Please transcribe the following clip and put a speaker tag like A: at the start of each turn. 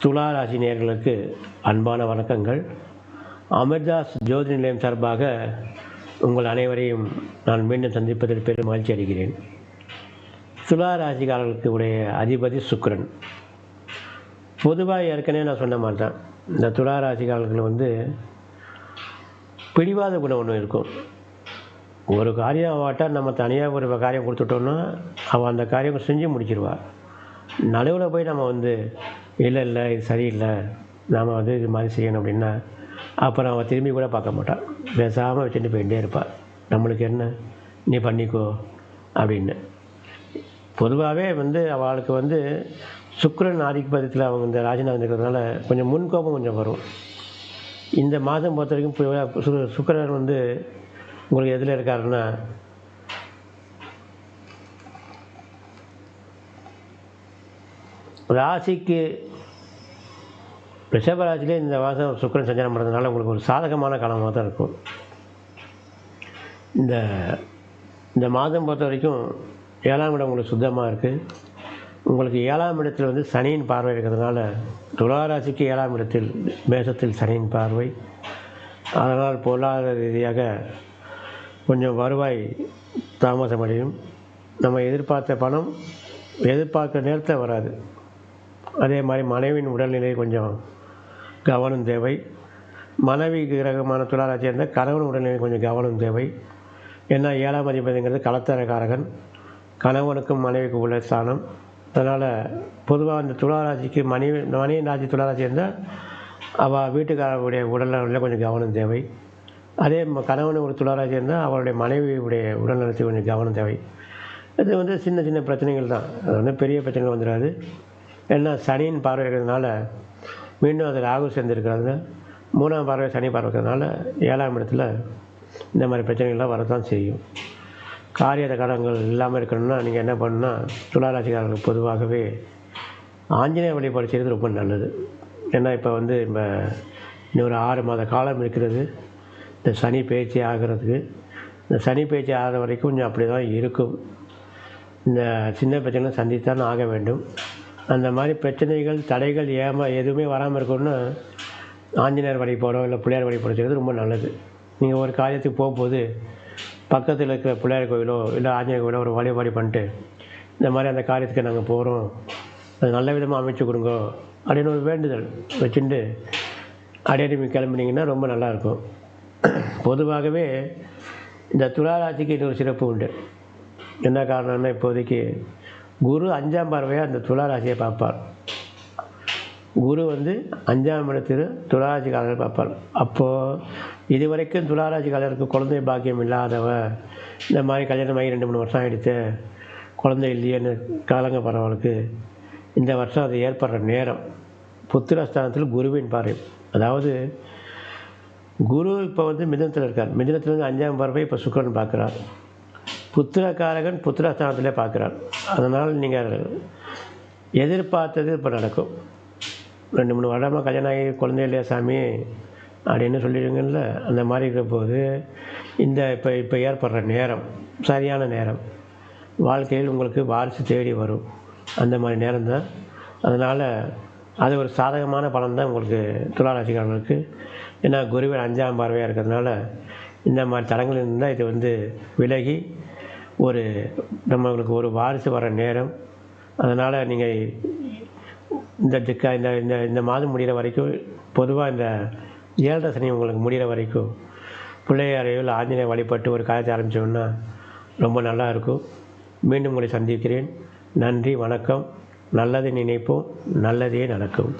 A: துலா ராசி நேயர்களுக்கு அன்பான வணக்கங்கள். அமிர்தாஸ் ஜோதி நிலையம் சார்பாக உங்கள் அனைவரையும் நான் மீண்டும் சந்திப்பதில் பெரும் மகிழ்ச்சி அடைகிறேன். துலா ராசிக்காரர்களுக்கு உடைய அதிபதி சுக்ரன் பொதுவாக ஏற்கனவே நான் சொன்ன மாதிரி தான் இந்த துலா ராசிக்காரர்களுக்கு வந்து பிடிவாத குணம் ஒன்று இருக்கும். ஒரு காரியம் அவட்ட நம்ம தனியாக ஒரு காரியம் கொடுத்துட்டோம்னா அவள் அந்த காரியம் செஞ்சு முடிச்சிடுவாள் நடுவில் போய் நம்ம வந்து இல்லை இல்லை இது சரியில்லை. நாம் வந்து இது மாதிரி செய்யணும் அப்படின்னா அப்புறம் அவள் திரும்பி கூட பார்க்க மாட்டாள் பேசாமல் வச்சுட்டு போயிட்டே இருப்பாள் நம்மளுக்கு என்ன? நீ பண்ணிக்கோ அப்படின்னு. பொதுவாகவே வந்து அவளுக்கு வந்து சுக்கரன் ஆதிக்கபதத்தில் அவங்க இந்த ராஜநாதன் இருக்கிறதுனால கொஞ்சம் முன்கோபம் கொஞ்சம் வரும். இந்த மாதம் பொறுத்த வரைக்கும் சுக்கரன் வந்து உங்களுக்கு எதில் இருக்காருன்னா ராசிக்கு ரிஷபராஜிலே இந்த மாதம் சுக்கிரன் சஞ்சாரம் பண்ணுறதுனால உங்களுக்கு ஒரு சாதகமான காலமாக தான் இருக்கும். இந்த இந்த மாதம் பொறுத்த வரைக்கும் ஏழாம் இடம் உங்களுக்கு சுத்தமாக இருக்குது உங்களுக்கு ஏழாம் இடத்தில் வந்து சனியின் பார்வை இருக்கிறதுனால துளாராசிக்கு ஏழாம் இடத்தில் மேசத்தில் சனியின் பார்வை. அதனால் பொருளாதார ரீதியாக கொஞ்சம் வருவாய் தாமதமடையும் நம்ம எதிர்பார்த்த பணம் எதிர்பார்க்குற நேரத்தில் வராது. அதே மாதிரி மனைவியின் உடல்நிலை கொஞ்சம் கவனம் தேவை. மனைவி கிரகமான துளாராட்சி இருந்தால் கணவன் உடல்நிலை கொஞ்சம் கவனம் தேவை. ஏன்னா ஏழாம் அதிபதிங்கிறது கலத்தரகாரகன் கணவனுக்கும் மனைவிக்கும் உள்ள ஸ்தானம். அதனால் பொதுவாக இந்த துளாராசிக்கு மனைவி மனைவி ராசி துளாராசி இருந்தால் அவள் வீட்டுக்காரருடைய உடல்நலத்தில் கொஞ்சம் கவனம் தேவை. அதே கணவன் ஒரு துளாராசி இருந்தால் அவருடைய மனைவியுடைய உடல்நலத்தில் கொஞ்சம் கவனம் தேவை. இது வந்து சின்ன சின்ன பிரச்சனைகள் தான். அது வந்து பெரிய பிரச்சனைகள் வந்துடாது ஏன்னா சனியின் பார்வை இருக்கிறதுனால மீண்டும் அது ராகு சேர்ந்துருக்கிறது. மூணாம் பார்வை சனி பார்வை ஏழாம் இடத்துல இந்த மாதிரி பிரச்சனைகள்லாம் வரதான் செய்யும். காரிய கடங்கள் இல்லாமல் இருக்கணும்னா நீங்கள் என்ன பண்ணணும்னா துளாராசிக்காரர்களுக்கு பொதுவாகவே ஆஞ்சநேய வழிபாடு செய்கிறது ரொம்ப நல்லது. ஏன்னா இப்போ வந்து இப்போ இன்னும் ஒரு ஆறு மாத காலம் இருக்கிறது. இந்த சனி பயிற்சி ஆகிறதுக்கு இந்த சனி பயிற்சி ஆகிற வரைக்கும் கொஞ்சம் அப்படி தான் இருக்கும். இந்த சின்ன பிரச்சனை சந்தித்தான் ஆக வேண்டும். அந்த மாதிரி பிரச்சனைகள் தடைகள் ஏமா எதுவுமே வராமல் இருக்கணும்னா ஆஞ்சநேயர் வழிபாடோ இல்லை பிள்ளையார் வழி செய்கிறது ரொம்ப நல்லது. நீங்கள் ஒரு காரியத்துக்கு போகும்போது பக்கத்தில் இருக்கிற பிள்ளையார் கோவிலோ இல்லை ஆஞ்சநேயர் கோயிலோ ஒரு வழிபாடு பண்ணிட்டு இந்த மாதிரி அந்த காரியத்துக்கு நாங்கள் போகிறோம் அது நல்ல விதமாக அமைச்சு கொடுங்க அப்படின்னு ஒரு வேண்டுதல் வச்சுட்டு அப்படியே நீங்கள் கிளம்புனீங்கன்னா ரொம்ப நல்லாயிருக்கும் பொதுவாகவே இந்த துளாராசிக்கு இன்னொரு சிறப்பு உண்டு. என்ன காரணம்னா இப்போதைக்கு குரு அஞ்சாம் பார்வையாக அந்த துளாராசியை பார்ப்பார். குரு வந்து அஞ்சாம் இடத்தில் துளாராசிக்காரர்கள் பார்ப்பார். அப்போது இதுவரைக்கும் துளாராசிக்காரருக்கு குழந்தை பாக்கியம் இல்லாதவ இந்த மாதிரி கல்யாணம் ஆகி ரெண்டு மூணு வருஷம் ஆகிடுச்சு குழந்தை இல்லையேன்னு கலங்கப்படுறவளுக்கு இந்த வருஷம் அது ஏற்படுற நேரம். புத்திரஸ்தானத்தில் குருவின் பார்வை. அதாவது குரு இப்போ வந்து மிதனத்தில் இருக்கார். மிதனத்துலேருந்து அஞ்சாம் பார்வை இப்போ சுக்கரன் பார்க்குறார். புத்திரக்காரகன் புத்திரஸ்தானத்தில் பார்க்குறான். அதனால் நீங்கள் எதிர்பார்த்தது இப்போ நடக்கும். ரெண்டு மூணு வருடமாக கல்யாணம் ஆகி குழந்தை இல்லையா சாமி? அப்படின்னு சொல்லிடுங்கல்ல. அந்த மாதிரி இருக்கிற போது இந்த இப்போ இப்போ ஏற்படுற நேரம் சரியான நேரம் வாழ்க்கையில் உங்களுக்கு வாரிசு தேடி வரும். அந்த மாதிரி நேரம் தான் அதனால் அது ஒரு சாதகமான பலன் தான் உங்களுக்கு துளாராசிக்காரர்களுக்கு. ஏன்னா குருவின் அஞ்சாம் பார்வையாக இருக்கிறதுனால இந்த மாதிரி தடங்கள் இருந்தால் இது வந்து விலகி ஒரு நம்மளுக்கு ஒரு வாரிசு வர நேரம். அதனால் நீங்கள் இந்த திக்கா இந்த இந்த இந்த மாதம் முடிகிற வரைக்கும் பொதுவாக இந்த ஏழரை சனி உங்களுக்கு முடிகிற வரைக்கும் பிள்ளையாரையோ இல்லை வழிபட்டு ஒரு காலத்தை ஆரம்பித்தோம்னா ரொம்ப நல்லா இருக்கும். மீண்டும் உங்களை சந்திக்கிறேன். நன்றி வணக்கம். நல்லதை நினைப்போம் நல்லதே நடக்கும்.